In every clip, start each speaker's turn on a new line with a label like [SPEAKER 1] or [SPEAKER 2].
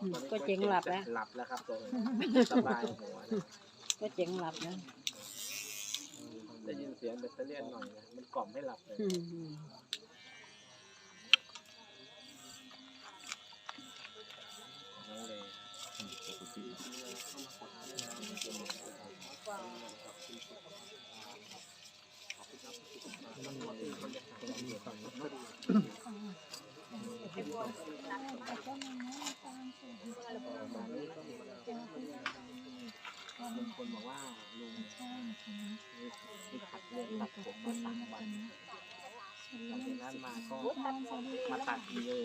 [SPEAKER 1] อืมก็เจ๋งหลับแล้ว
[SPEAKER 2] หลับแล้วครับตัวสบายหัวนะ
[SPEAKER 1] ก็เจ๋งหลับนะ
[SPEAKER 2] ได้ยินเสียงแบตเตอรี่ยนหน่อยนะมันกล่อมให้หลับเลย
[SPEAKER 1] อืมอืม
[SPEAKER 2] น้องเลยบางคนบอกว่าลุง มีขัดเรื่องตัดผมมาสามวันหลังจากนั้นมาก็มาตัดเลย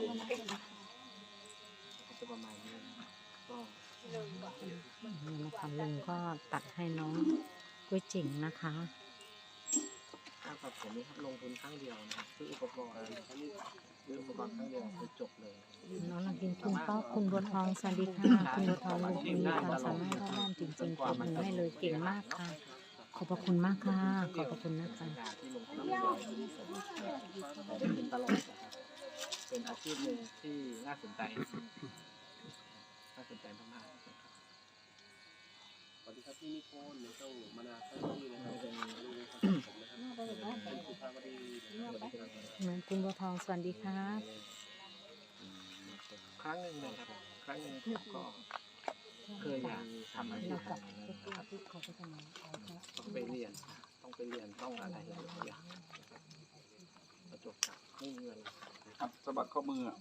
[SPEAKER 2] ก็จะประมาณนี้ก็
[SPEAKER 3] นี่นะคะลุงก็ตัดให้น้องก๋วยเจ๋งนะคะ
[SPEAKER 2] ค่าตัดผมนี่ครับลงทุนครั้งเดียวนะครับซื้ออุปกรณ์ซื้ออุปกรณ์ครั้งเดียวคือจบเลย
[SPEAKER 3] น้องนักกินคุณป๊อกคุณบัวทองสวัสดีค่ะ คุณบัวทองลุงคุณมีความสามารถรอบด้านจริงๆปรบมือให้เลยเก่งมากค่ะข อบพระคุณมากค่ะ ขอบพระคุณนะคะ
[SPEAKER 2] สัญญาที่ลงทุนตลอดเป็นอาชีพหนึ่งที่น่าสนใจ น่าสนใจมากๆนะครับ
[SPEAKER 4] สวัสดีครับพี่นิพนธ์ในช่องมานาแฟมิลี่นะครับเป็นลูกของผมนะครับเป็นสุภาพดีนะครับ
[SPEAKER 3] เหมือนคุณบัวทองสวัสดีครับ
[SPEAKER 2] ครั้งหนึ่งนะครับ ครั้งหนึ่งก็ เคยอยากทำอาชีพ
[SPEAKER 3] เรากลับ
[SPEAKER 2] นี้
[SPEAKER 3] ไปตู้ที่เขาไปทำไมเอาละ
[SPEAKER 2] ต้องไปเรียน ต้องไปเรียนต้องอะไรหลายๆอย่างนะครับประจบกับไม่มีเงิน
[SPEAKER 5] ครับสะบัดข้อมืออะ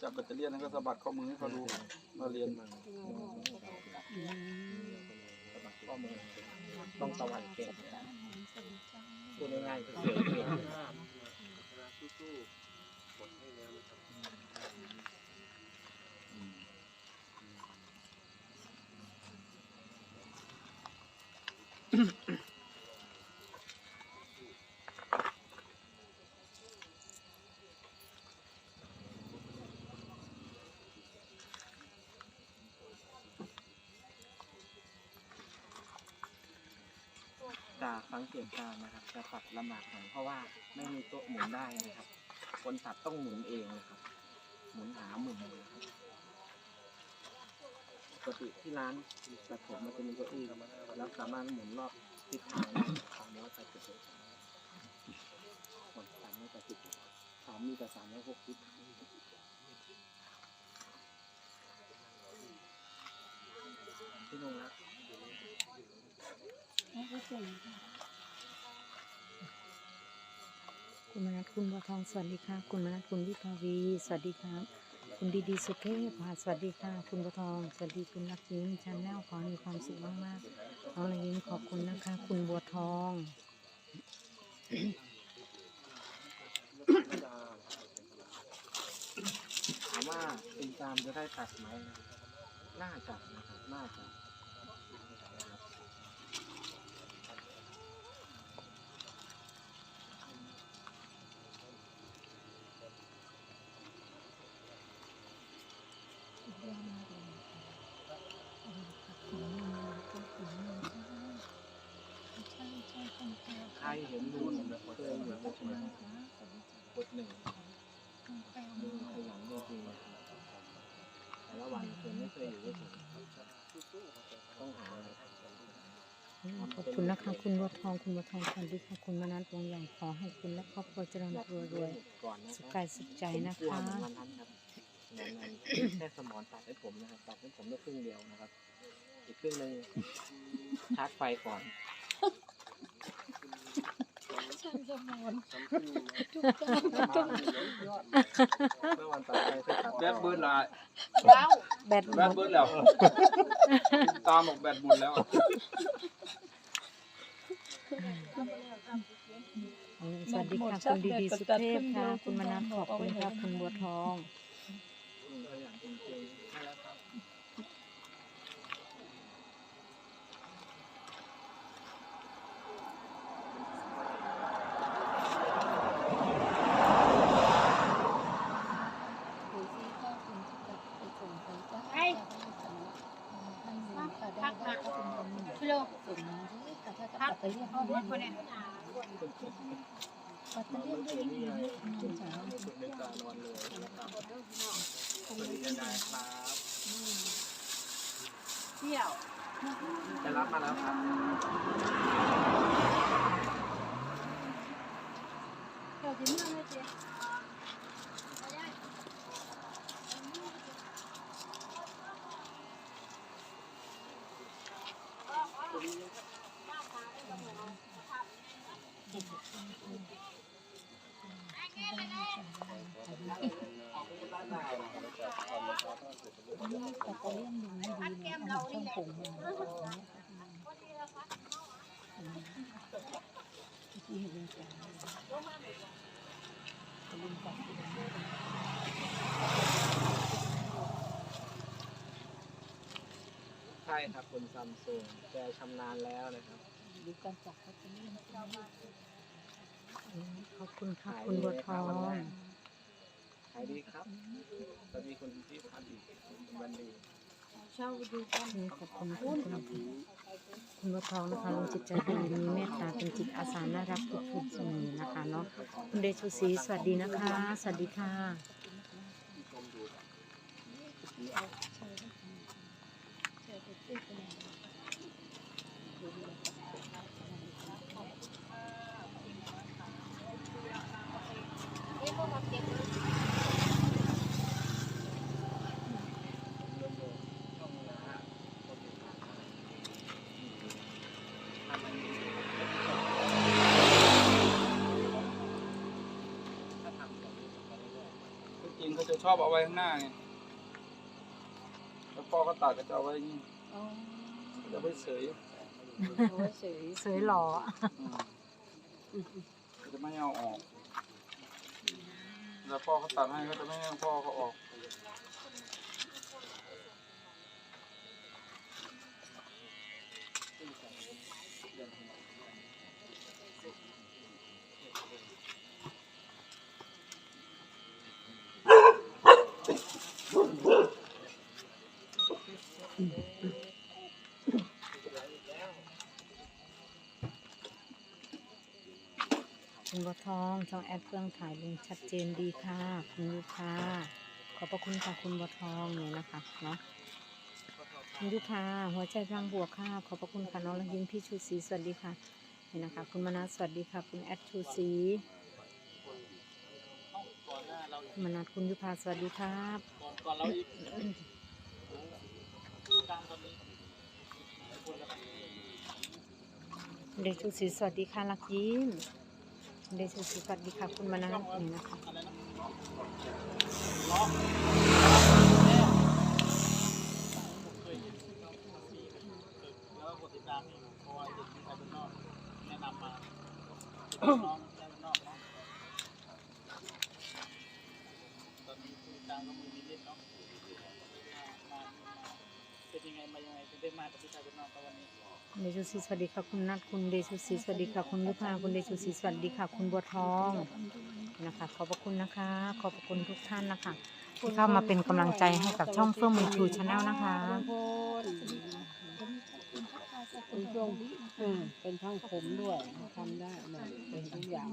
[SPEAKER 5] จับแบตเตอรี่แล้วก็สะบัดข้อมือให้เขาดูเราเรียน
[SPEAKER 2] มาสมัครข้อมือต้องตะวันเก่งพูดง่ายๆคือเสือเก่ง
[SPEAKER 4] คณะสู้ๆหมดให้แล้วนะครับ
[SPEAKER 2] จาสังเกตกานะครับจะตัดลำบากหน่อยเพราะว่าไม่มีโต๊ะหมุนได้นะครับ คนตัดต้องหมุนเองนะครับ หมุนหาหมุมเลยครับ ปกติที่ร้านตัดผมมันจะมีเก้าอี้แล้วสามารถหมุนรอบทิศทางสามร้อยแปดสิบองศาหมดสามร้อยแปดสิบสามมีแต่สามร้อยหกสิบพี่นงนะ
[SPEAKER 3] คุณมนัทคุณบัวทองสวัสดีค่ะ คุณมนัทคุณวิภาวี สวัสดีครับ คุณดีดีสุเทพค่ะสวัสดีค่ะ คุณประทอง สวัสดีคุณรักยิ้มชาแนลขอให้มีความสุขมากๆน้องลักยิ้มขอบคุณนะคะ คุณบัวทอง
[SPEAKER 2] ถามว่าเป็นตามจะได้ตัดไหมน่าจะนะครับน่าจะนะครับใคร เห็นรูนเคยอยู่ในช่วงกดหนึ่งดูขยันจริงแต่ละวันคือไม่เคยอยู่เฉยๆต้องหาอะไร
[SPEAKER 3] ขอบคุณนะคะ คุณบัวทอง คุณบัวทองสวัสดีค่ะคุณมนัทวงใหญ่ขอให้คุณและครอบครัวเจริญรวยรวยสุขกายสุขใจนะคะ
[SPEAKER 2] แค่สมอนตัดให้ผมนะครับตัดให้ผมได้ครึ่งเดียวนะครับ อีกครึ่งหนึ่งชาร์จไฟก่อน เมื่อวันตัดไฟเสร็จตัด
[SPEAKER 5] แบดเบิร์ดละ
[SPEAKER 3] แบตห
[SPEAKER 5] แบ
[SPEAKER 3] ม
[SPEAKER 5] ด
[SPEAKER 3] ด
[SPEAKER 5] เบิร์ดแล้ว ตามบอกแบดหมดแล้ว
[SPEAKER 3] สวัสดีค่ะคุณดีดีสุเทพค่ะ คุณมนัทขอบคุณค่ะคุณบัวทอง
[SPEAKER 2] อืมขยันจริงๆใช่แล้วครับ เอคืนนี่ไงคุณจ๋าไม่สุดในกานอนเลยนะครับพอดีนะครับ
[SPEAKER 1] เที่ยว
[SPEAKER 2] จะรับมาแล้วครับ
[SPEAKER 1] เที่ยวที่เมืองเลยเจ๊
[SPEAKER 2] ใช่ครับคุณซัมซุงแกชำนาญแล้วนะครับ
[SPEAKER 1] ดูการจับเขาจะเล่น
[SPEAKER 3] ขอบคุณค่ะคุณบัวทอง
[SPEAKER 2] ขายดีครับสวัสดีคุณที่พันธ์อีกคุณวันดี
[SPEAKER 1] เช่าดูกัน
[SPEAKER 3] ขอบคุณค่ะคุณคุณบัวทองนะคะลงจิตใจดีมีเมตตาเป็นจิตอาสาน่ารักทุกทุกๆเสมอนะคะเนาะคุณเดชุศรีสวัสดีนะคะ สวัสดีค่ะ
[SPEAKER 5] ที่จริงเขาจะ ชอบเอาไว้ข้างหน้าไงแล้วพ่อก็ตัดก็จะเอาไว้อย่างนี้เขาจะไว้เฉย
[SPEAKER 1] โอ้ยเฉย
[SPEAKER 3] สวยหล่อ
[SPEAKER 5] อืมเขาจะไม่เอาออก แล้วพ่อเขาตัดให้เขาจะไม่ให้พ่อเขาออก
[SPEAKER 3] คุณบัวทองช่องแอดเครื่องถ่ายลงชัดเจนดีค่ะ คุณลูกค้า ขอบพระคุณค่ะคุณบัวทองเนี่ยนะคะเนาะคุณลูกค้าหัวใจพลังบวกค่ะ ขอบพระคุณค่ะน้องลังยิ้มพี่ชูศรีสวัสดีค่ะนี่นะคะ คุณมนัสสวัสดีค่ะ คุณแอดชูศรีมนัสคุณยุพาสวัสดีครับ
[SPEAKER 2] ก่อนเราอีก
[SPEAKER 3] เดชชูศรีสวัสดีค่ะลักยิ้ม เดชชูศรีสวัสดีค่ะคุณมนันี่นะคะ
[SPEAKER 2] อะไรนะเคยเห็นแล้วก็กดติดตามอยู่เพราะว่าเด็กที่ไทยเป็นนอกแนะนำมาน้องไทยเป็นนอกเนาะตอนนี้ติดตาก็มือนิดเนาะ เป็นยังไงมายังไงถึงได้มากับที่ไทยเป็นนอกตอนนี้
[SPEAKER 3] เดชชูศรีสวัสดีค่ะคุณนัทคุณเดชชูศรีสวัสดีค่ะคุณยุพาคุณเดชชูศรีสวัสดีค่ะคุณบัวทองนะคะ ขอบพระคุณนะคะ ขอบพระคุณทุกท่านนะคะที่เข้ามาเป็นกำลังใจให้กับช่องเฟื่องมือชูชาแนลนะคะ
[SPEAKER 1] เป็นช่วงเป็นช่างผมด้วยทำได้เป็นทุกอย่าง